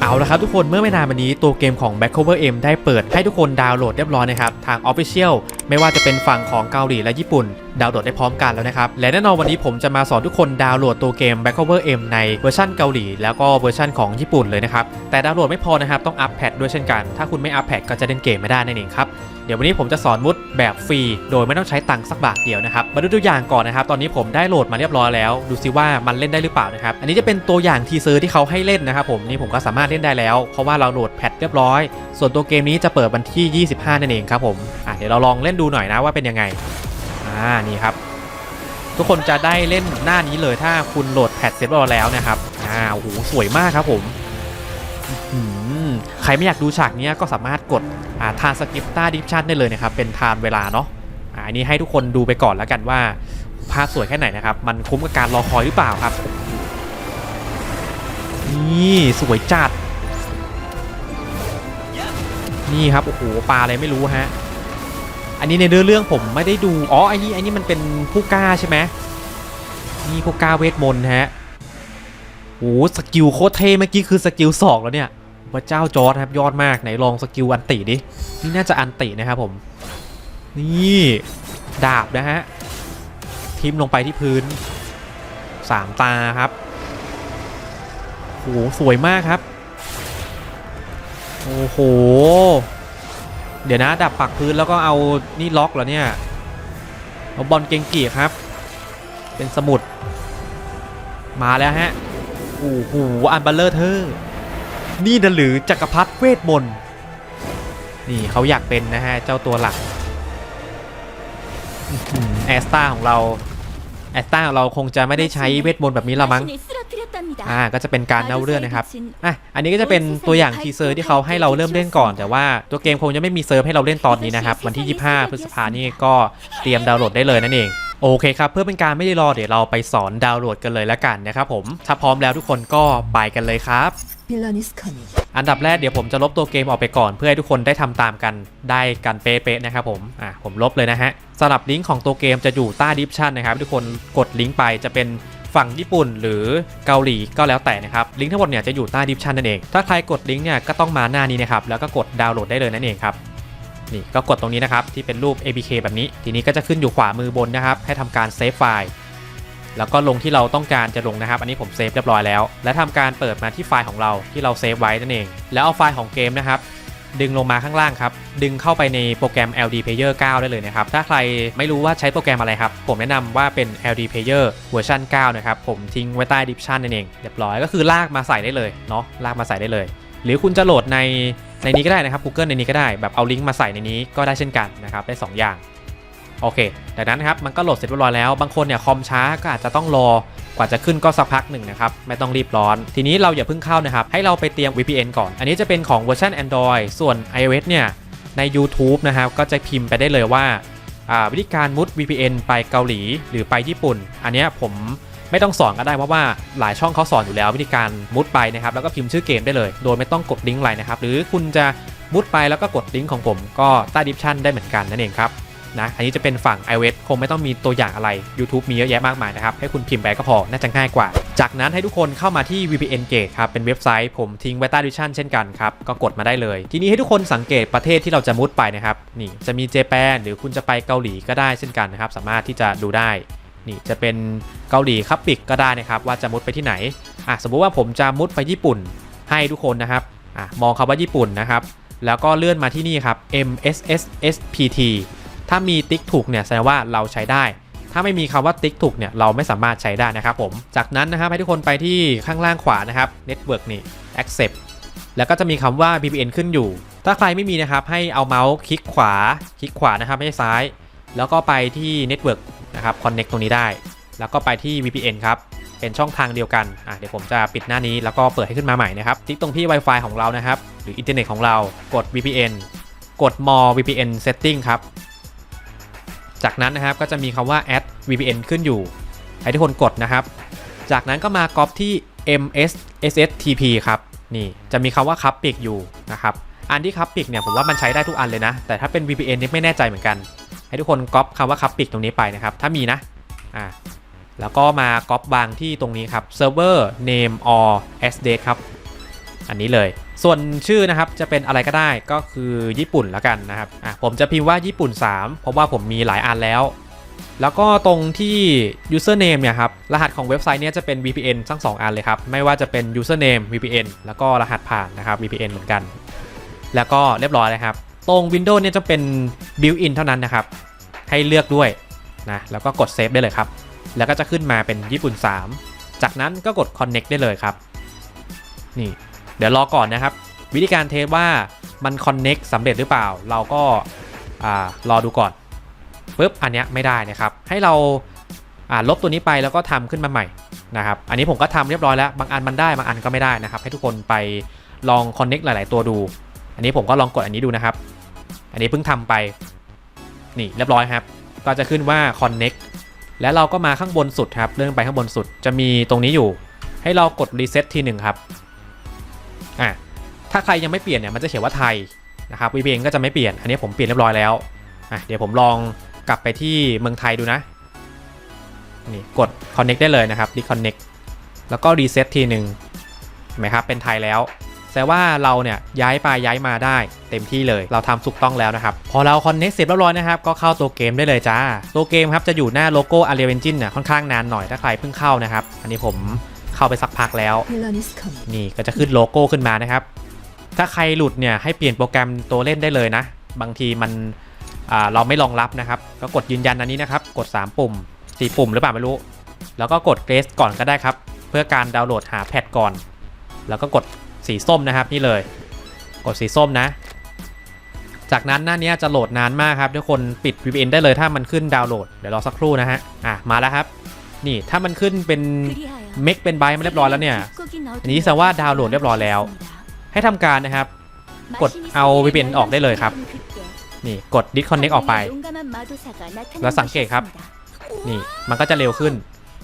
เอาละครับทุกคนเมื่อไม่นานมานี้ตัวเกมของ Back Cover M ได้เปิดให้ทุกคนดาวน์โหลดเรียบร้อยนะครับ ทาง Official ไม่ว่าจะเป็นฝั่งของเกาหลีและญี่ปุ่น ดาวน์โหลดได้พร้อมกันแล้วนะครับ และแน่นอนวันนี้ผมจะมาสอนทุกคนดาวน์โหลดตัวเกม Back Cover M ในเวอร์ชันเกาหลี แล้วก็เวอร์ชันของญี่ปุ่นเลยนะครับ แต่ดาวน์โหลดไม่พอนะครับต้องอัปแพดด้วยเช่นกัน ถ้าคุณไม่อัปแพดก็จะเล่นเกมไม่ได้นั่นเองครับ เดี๋ยววันนี้ผมจะสอนมุดแบบฟรี โดยไม่ต้องใช้ตังค์สักบาทเดียวนะครับ มาดูตัวอย่างก่อนนะครับ ตอนนี้ผมได้โหลดมาเรียบร้อยแล้ว ดูซิว่ามันเล่นได้หรือเปล่านะครับ อันนี้จะเป็นตัวอย่างทีเซอร์ที่เขาให้เล่นนะครับผม นี่ผมก็สามารถเล่นได้แล้ว เพราะว่าเราโหลดแพทเรียบร้อย ส่วนตัวเกมนี้จะเปิดวันที่ 25 นั่นเองครับผมอะเดี๋ยวเราลองเล่นดูหน่อยนะว่าเป็นยังไง อ่า นี่ครับ ทุกคนจะได้เล่นหน้านี้เลยถ้าคุณโหลดแพทเสร็จเรียบร้อยแล้วนะครับ อ่า โอ้โห สวยมากครับผมอืม ใครไม่อยากดูฉากนี้ก็สามารถกดาทานสกิปต้าดิฟชันได้เลยนะครับ เป็นทานเวลาเนาะอันนี้ให้ทุกคนดูไปก่อนแล้วกันว่าภาพสวยแค่ไหนนะครับ มันคุ้มกับการรอคอยหรือเปล่าครับ นี่ สวยจัด นี่ครับ โอ้โห ปลาอะไรไม่รู้ฮะ อันนี้ในเนื้อเรื่องผมไม่ได้ดู อ๋อไอ้นี่ไอ้นี่มันเป็นผู้กล้าใช่ไหมนี่ผู้กล้าเวทมนต์ฮะ โอ้หสกิลโคตรเท่เมื่อกี้คือสกิลสองแล้วเนี่ยพระเจ้าจอร์ดครับยอดมากไหนลองสกิลอันติดิ นี่น่าจะอันตินะครับผม นี่ดาบนะฮะทิมลงไปที่พื้นสามตาครับโอ้โหสวยมากครับ โอ้โห เดี๋ยวนะดับปักพื้นแล้วก็เอานี่ล็อกเหรอเนี่ย เอาบอลเกงกีครับ เป็นสมุด มาแล้วฮะ โอ้โหอันบัลเลอร์เธอนี่นะหรือจักรพรรดิเวทมนต์นี่เขาอยากเป็นนะฮะ เจ้าตัวหลักแอสตาของเราแอสตาของเราคงจะไม่ได้ใช้เวทมนต์แบบนี้ละมั้งอ่าก็จะเป็นการเล่าเรื่องนะครับอะอันนี้ก็จะเป็นตัวอย่างทีเซอร์ที่เขาให้เราเริ่มเล่นก่อน แต่ว่าตัวเกมคงจะไม่มีเซิร์ฟให้เราเล่นตอนนี้นะครับ วันที่ 25 พฤษภานี่ก็เตรียมดาวน์โหลดได้เลยนั่นเอง โอเคครับเพื่อเป็นการไม่ได้รอเดี๋ยวเราไปสอนดาวโหลดกันเลยละกันนะครับผมถ้าพร้อมแล้วทุกคนก็ไปกันเลยครับอันดับแรกเดี๋ยวผมจะลบตัวเกมออกไปก่อนเพื่อให้ทุกคนได้ทำตามกันได้กันเป๊ะๆนะครับผมอะผมลบเลยนะฮะสำหรับลิงก์ของตัวเกมจะอยู่ใต้ดิฟชันนะครับทุกคนกดลิงก์ไปจะเป็นฝั่งญี่ปุ่นหรือเกาหลีก็แล้วแต่นะครับลิงก์ทั้งหมดเนี่ยจะอยู่ใต้ดิฟชันนั่นเองถ้าใครกดลิงก์เนี่ยก็ต้องมาหน้านี้นะครับแล้วก็กดดาวน์โหลดได้เลยนั่นเองครับ นี่ก็กดตรงนี้นะครับที่เป็นรูป APK แบบนี้ ทีนี้ก็จะขึ้นอยู่ขวามือบนนะครับ ให้ทำการเซฟไฟล์แล้วก็ลงที่เราต้องการจะลงนะครับ อันนี้ผมเซฟเรียบร้อยแล้ว และทำการเปิดมาที่ไฟล์ของเราที่เราเซฟไว้นั่นเอง แล้วเอาไฟล์ของเกมนะครับ ดึงลงมาข้างล่างครับ ดึงเข้าไปในโปรแกรม LD Player 9 ได้เลยนะครับ ถ้าใครไม่รู้ว่าใช้โปรแกรมอะไรครับ ผมแนะนำว่าเป็น LD Player เวอร์ชัน9 นะครับ ผมทิ้งไว้ใต้ description นั่นเอง เรียบร้อย ก็คือลากมาใส่ได้เลยเนาะ ลากมาใส่ได้เลย หรือคุณจะโหลดใน ในนี้ก็ได้นะครับ Google ในนี้ก็ได้แบบเอาลิงก์มาใส่ในนี้ก็ได้เช่นกันนะครับได้ 2 อย่างโอเคจากนั้นนะครับมันก็โหลดเสร็จเรียบร้อยแล้วบางคนเนี่ยคอมช้าก็อาจจะต้องรอกว่าจะขึ้นก็สักพักหนึ่งนะครับไม่ต้องรีบร้อน ทีนี้เราอย่าเพิ่งเข้านะครับ ให้เราไปเตรียม VPN ก่อน อันนี้จะเป็นของเวอร์ชัน Android ส่วน iOS เนี่ยใน YouTube นะครับก็จะพิมพ์ไปได้เลยว่าวิธีการมุด VPN ไปเกาหลีหรือไปญี่ปุ่น อันนี้ผม ไม่ต้องสอนก็ได้เพราะว่าหลายช่องเขาสอนอยู่แล้ววิธีการมุดไปนะครับแล้วก็พิมพ์ชื่อเกมได้เลย โดยไม่ต้องกดลิงก์อะไรนะครับหรือคุณจะมุดไปแล้วก็กดลิงก์ของผมก็ใต้ดิสชันได้เหมือนกันนั่นเองครับนะอันนี้จะเป็นฝั่ง iOS คงไม่ต้องมีตัวอย่างอะไร YouTube มีเยอะแยะมากมายนะครับ ให้คุณพิมพ์ไปก็พอ น่าจะง่ายกว่า จากนั้นให้ทุกคนเข้ามาที่ VPN Gate ครับ เป็นเว็บไซต์ผมทิ้งไว้ใต้ดิชั่นเช่นกันครับ ก็กดมาได้เลย ทีนี้ให้ทุกคนสังเกตประเทศที่เราจะมุดไปนะครับ นี่จะมีเจแปนหรือคุณจะไปเกาหลีก็ได้เช่นกันนะครับ สามารถที่จะดูได้ นี่จะเป็นเกาหลีครับปิกก็ได้นะครับว่าจะมุดไปที่ไหนอะสมมุติว่าผมจะมุดไปญี่ปุ่นให้ทุกคนนะครับอะมองคำว่าญี่ปุ่นนะครับแล้วก็เลื่อนมาที่นี่ครับ MSSSPT ถ้ามีติ๊กถูกเนี่ยแสดงว่าเราใช้ได้ ถ้าไม่มีคำว่าติ๊กถูกเนี่ยเราไม่สามารถใช้ได้นะครับผม จากนั้นนะครับให้ทุกคนไปที่ข้างล่างขวานะครับ Network นี่ Accept แล้วก็จะมีคำว่า VPN ขึ้นอยู่ ถ้าใครไม่มีนะครับให้เอาเมาส์คลิกขวา คลิกขวานะครับไม่ใช่ซ้าย แล้วก็ไปที่ Network นะครับ Connect ตรงนี้ได้ แล้วก็ไปที่ VPN ครับ เป็นช่องทางเดียวกันอะเดี๋ยวผมจะปิดหน้านี้แล้วก็เปิดให้ขึ้นมาใหม่นะครับคลิกตรงที่ Wi-Fi ของเรานะครับ หรืออินเทอร์เน็ตของเรา กด VPN กด more VPN setting ครับ จากนั้นนะครับก็จะมีคำว่า add VPN ขึ้นอยู่ ให้ทุกคนกดนะครับ จากนั้นก็มาก๊อปที่ MSSTP ครับนี่จะมีคำว่าคับปิกอยู่นะครับอันที่คับปิกเนี่ยผมว่ามันใช้ได้ทุกอันเลยนะ แต่ถ้าเป็น VPN นี่ไม่แน่ใจเหมือนกัน ให้ทุกคนก๊อปคำว่าคับปิกตรงนี้ไปนะครับ ถ้ามีนะอ่าแล้วก็มาก๊อปวางที่ตรงนี้ครับ server name or address ครับ อันนี้เลย ส่วนชื่อนะครับจะเป็นอะไรก็ได้ก็คือญี่ปุ่นแล้วกันนะครับอะผมจะพิมพ์ว่าญี่ปุ่น 3 เพราะว่าผมมีหลายอันแล้ว แล้วก็ตรงที่ username เนี่ยครับ รหัสของเว็บไซต์เนี้ยจะเป็น VPN ทั้ง 2 อันเลยครับ ไม่ว่าจะเป็น username VPN แล้วก็รหัสผ่านนะครับ VPN เหมือนกัน แล้วก็เรียบร้อยเลยครับ ตรง Windows เนี่ยจะเป็น built-in เท่านั้นนะครับ ให้เลือกด้วยนะแล้วก็กด save ได้เลยครับ แล้วก็จะขึ้นมาเป็นญี่ปุ่น 3 จากนั้นก็กด connect ได้เลยครับ นี่ เดี๋ยวรอก่อนนะครับ วิธีการเทสว่ามัน connect สำเร็จหรือเปล่า เราก็อ่ารอดูก่อนปุ๊บอันนี้ไม่ได้นะครับ ให้เราอ่าลบตัวนี้ไปแล้วก็ทำขึ้นมาใหม่นะครับ อันนี้ผมก็ทำเรียบร้อยแล้ว บางอันมันได้ บางอันก็ไม่ได้นะครับ ให้ทุกคนไปลอง connect หลาย ๆ ตัวดู อันนี้ผมก็ลองกดอันนี้ดูนะครับ อันนี้เพิ่งทำไป นี่เรียบร้อยครับ ก็จะขึ้นว่า connect แล้วเราก็มาข้างบนสุดครับ เลื่อนไปข้างบนสุดจะมีตรงนี้อยู่ ให้เรากด reset ทีหนึ่งครับ อะ ถ้าใครยังไม่เปลี่ยนเนี่ยมันจะเขียนว่าไทยนะครับ VPN ก็จะไม่เปลี่ยน อันนี้ผมเปลี่ยนเรียบร้อยแล้ว อะ เดี๋ยวผมลองกลับไปที่เมืองไทยดูนะ นี่กด connect ได้เลยนะครับ disconnect แล้วก็ reset ทีหนึ่งเห็นไหมครับ เป็นไทยแล้ว แสดงว่าเราเนี่ยย้ายไปย้ายมาได้ เต็มที่เลยเราทำถูกต้องแล้วนะครับ พอเรา connect เสร็จเรียบร้อยนะครับก็เข้าตัวเกมได้เลยจ้า ตัวเกมครับจะอยู่หน้าโลโก้ Unreal Engine เนี่ยค่อนข้างนานหน่อยถ้าใครเพิ่งเข้านะครับ อันนี้ผมเข้าไปสักพักแล้ว นี่ก็จะขึ้นโลโก้ขึ้นมานะครับ ถ้าใครหลุดเนี่ยให้เปลี่ยนโปรแกรมตัวเล่นได้เลยนะ บางทีมันเราไม่รองรับนะครับ ก็กดยืนยันอันนี้นะครับ กด 3 ปุ่ม 4 ปุ่มหรือเปล่าไม่รู้ แล้วก็กดเกรสก่อนก็ได้ครับ เพื่อการดาวน์โหลดหาแพทก่อน แล้วก็กด สีส้มนะครับนี่เลย กดสีส้มนะ จากนั้นหน้านี้จะโหลดนานมากครับทุกคนปิด VPN ได้เลยถ้ามันขึ้นดาวน์โหลดเดี๋ยวรอสักครู่นะฮะอะมาแล้วครับ นี่ถ้ามันขึ้นเป็นเมกเป็นไบต์มาเรียบร้อยแล้วเนี่ยอันนี้แสดงว่าดาวน์โหลดเรียบร้อยแล้ว ให้ทำการนะครับ กดเอา VPN ออกได้เลยครับ นี่กด disconnect ออกไป แล้วสังเกตครับ นี่มันก็จะเร็วขึ้น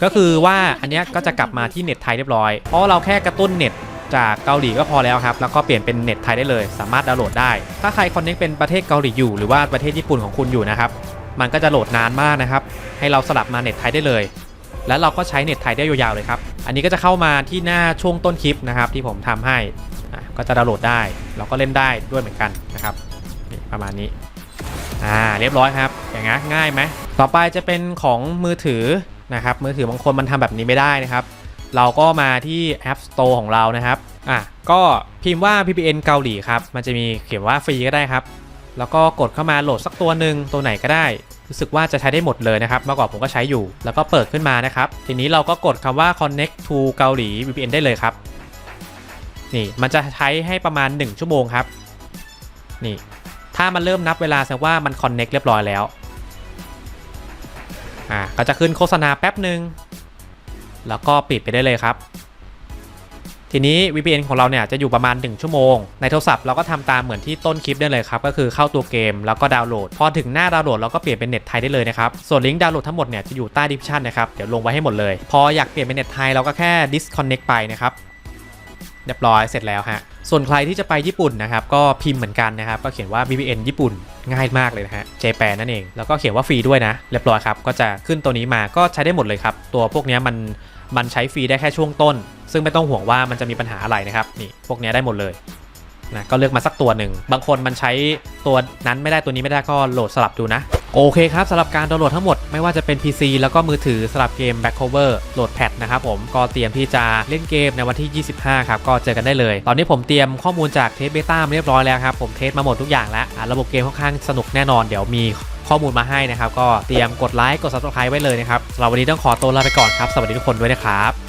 ก็คือว่าอันนี้ก็จะกลับมาที่เน็ตไทยเรียบร้อย เพราะเราแค่กระตุ้นเน็ต จากเกาหลีก็พอแล้วครับ แล้วก็เปลี่ยนเป็นเน็ตไทยได้เลย สามารถดาวน์โหลดได้ ถ้าใครคอนเน c t เป็นประเทศเกาหลีอยู่หรือว่าประเทศญี่ปุ่นของคุณอยู่นะครับ มันก็จะโหลดนานมากนะครับ ให้เราสลับมาเน็ตไทยได้เลย แล้วเราก็ใช้เน็ตไทยได้ยาวๆเลยครับ อันนี้ก็จะเข้ามาที่หน้าช่วงต้นคลิปนะครับที่ผมทำให้ ก็จะดาวน์โหลดได้ เราก็เล่นได้ด้วยเหมือนกันนะครับประมาณนี้ อ่า เรียบร้อยครับ อย่างงี้ง่ายไหม ต่อไปจะเป็นของมือถือนะครับ มือถือบางคนมันทำแบบนี้ไม่ได้นะครับ เราก็มาที่ App Store ของเรานะครับอะก็พิมพ์ว่า VPN เกาหลีครับ มันจะมีเขียนว่าฟรีก็ได้ครับ แล้วก็กดเข้ามาโหลดสักตัวหนึ่งตัวไหนก็ได้ รู้สึกว่าจะใช้ได้หมดเลยนะครับ เมื่อก่อนผมก็ใช้อยู่ แล้วก็เปิดขึ้นมานะครับ ทีนี้เราก็กดคำว่า connect to เกาหลี VPN ได้เลยครับ นี่มันจะใช้ให้ประมาณ 1 ชั่วโมงครับ นี่ ถ้ามันเริ่มนับเวลาแสดงว่ามัน connect เรียบร้อยแล้ว อ่าก็จะขึ้นโฆษณาแป๊บหนึ่ง แล้วก็ปิดไปได้เลยครับ ทีนี้ VPN ของเราเนี่ยจะอยู่ประมาณ 1 ชั่วโมง ในโทรศัพท์เราก็ทำตามเหมือนที่ต้นคลิปได้เลยครับ ก็คือเข้าตัวเกมแล้วก็ดาวน์โหลด พอถึงหน้าดาวน์โหลดเราก็เปลี่ยนเป็นเน็ตไทยได้เลยนะครับ ส่วนลิงก์ดาวน์โหลดทั้งหมดเนี่ยจะอยู่ใต้ดิสชันนะครับ เดี๋ยวลงไว้ให้หมดเลย พออยากเปลี่ยนเป็นเน็ตไทยเราก็แค่ disconnect ไปนะครับเรียบร้อยเสร็จแล้วฮะ ส่วนใครที่จะไปญี่ปุ่นนะครับ ก็พิมพ์เหมือนกันนะครับ ก็เขียนว่า VPN ญี่ปุ่นง่ายมากเลยนะฮะ j p a n นั่นเอง แล้วก็เขียนว่าฟรีด้วยนะ เรียบร้อยครับ ก็จะขึ้นตัวนี้มาก็ใช้ได้หมดเลยครับ ตัวพวกนี้มัน มันใช้ฟรีได้แค่ช่วงต้น ซึ่งไม่ต้องห่วงว่ามันจะมีปัญหาอะไรนะครับนี่พวกนี้ได้หมดเลย นะก็เลือกมาสักตัวหนึ่ง บางคนมันใช้ตัวนั้นไม่ได้ตัวนี้ไม่ได้ก็โหลดสลับดูนะ โอเคครับสำหรับการดาวน์โหลดทั้งหมดไม่ว่าจะเป็น PC แล้วก็มือถือสำหรับเกม Back Cover โหลดแพทนะครับผมก็เตรียมที่จะเล่นเกมในวันที่ 25 ครับ ก็เจอกันได้เลย ตอนนี้ผมเตรียมข้อมูลจากเทสเบต้าเรียบร้อยแล้วครับผมเทสมาหมดทุกอย่างแล้วระบบเกมค่อนข้างสนุกแน่นอนเดี๋ยวมีข้อมูลมาให้นะครับ ก็เตรียมกดไลค์กด subscribe ไว้เลยนะครับสำหรับวันนี้ต้องขอตัวลาไปก่อนครับ สวัสดีทุกคนด้วยนะครับ